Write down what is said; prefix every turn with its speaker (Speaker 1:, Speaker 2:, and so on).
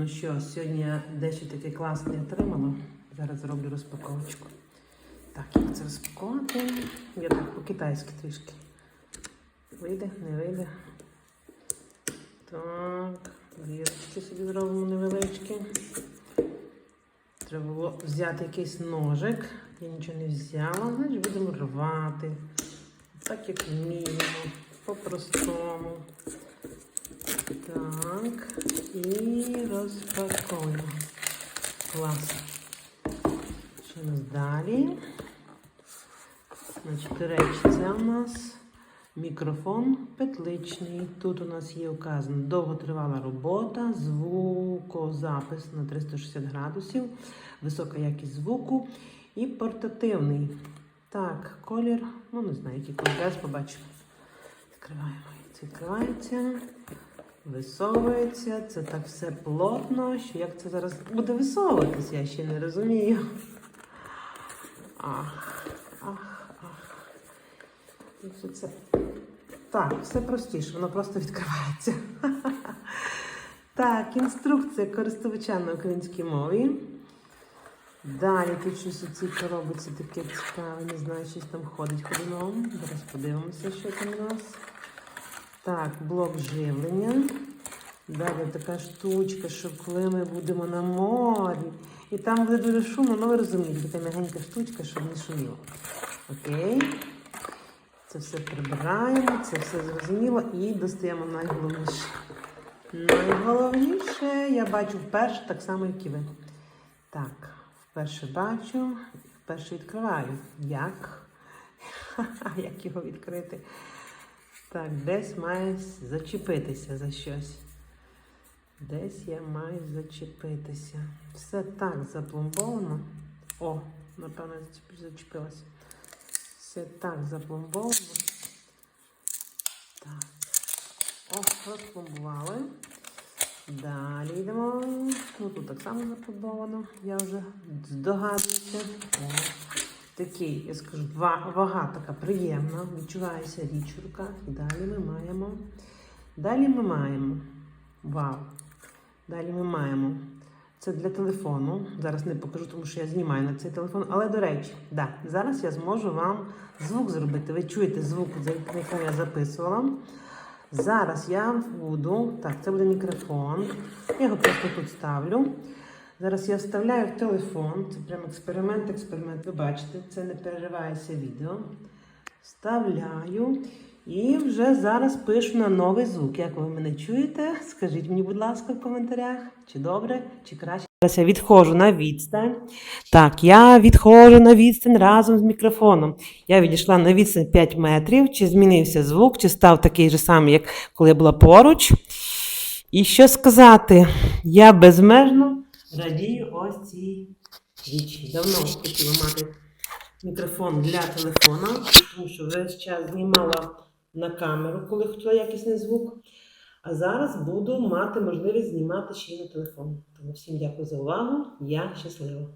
Speaker 1: Ну що, сьогодні я дещо таке класне отримала. Зараз зроблю розпаковочку. Так, як це розпакувати? Я так по-китайськи трішки. Вийде, не вийде. Так, дірочки собі зробимо невеличкі. Треба було взяти якийсь ножик. Я нічого не взяла, значить будемо рвати. Так як вміємо, по-простому. Так, і розпакуємо. Клас. Що у нас далі? Значить, речі, це у нас мікрофон петличний. Тут у нас є указано довготривала робота, звукозапис на 360 градусів, висока якість звуку і портативний. Так, колір, ну не знаю, який колір, зараз побачимо. Відкриваємо. Відкривається, висовується. Це так все плотно, що як це зараз буде висовуватися, я ще не розумію. Ах, ах, ах. І все це. Так, все простіше, воно просто відкривається. Так, інструкція користувача на українській мові. Далі тут щось у цій коробці таке цікаве, не знаю, щось там ходить ходуном. Зараз подивимося, що там у нас. Так, блок живлення. Далі така штучка, що коли ми будемо на морі. І там буде дуже шумно, ну ви розумієте, така м'ягенька штучка, щоб не шуміло. Окей. Це все прибираємо, це все зрозуміло і достаємо найголовніше. Найголовніше я бачу вперше так само, як і ви. Так, вперше бачу, вперше відкриваю. Як? Як його відкрити? Так, десь має зачепитися за щось. Десь я маю зачепитися. Все так запломбовано. О, напевно, зачеп- зачепилася. Все так запломбовано. Так. О, розпломбували. Далі йдемо. Ну тут так само запломбовано. Я вже здогадуюся. Такий, я скажу, вага така приємна. Відчувається річ в руках. І далі ми маємо. Далі ми маємо. Вау! Далі ми маємо. Це для телефону. Зараз не покажу, тому що я знімаю на цей телефон. Але до речі, да, зараз я зможу вам звук зробити. Ви чуєте звук, за яким я записувала. Зараз я буду. Так, це буде мікрофон. Я його просто тут ставлю. Зараз я вставляю в телефон. Це прям експеримент, експеримент. Ви бачите, це не переривається відео. Вставляю. І вже зараз пишу на новий звук. Як ви мене чуєте? Скажіть мені, будь ласка, в коментарях, чи добре, чи краще. Зараз я відходжу на відстань. Так, я відходжу на відстань разом з мікрофоном. Я відійшла на відстань 5 метрів. Чи змінився звук, чи став такий же самий, як коли я була поруч. І що сказати? Я безмежно радію ось цій річі. Давно хотіла мати мікрофон для телефона, тому що весь час знімала на камеру, коли хотіла якісний звук. А зараз буду мати можливість знімати ще й на телефон. Тому всім дякую за увагу. Я щаслива.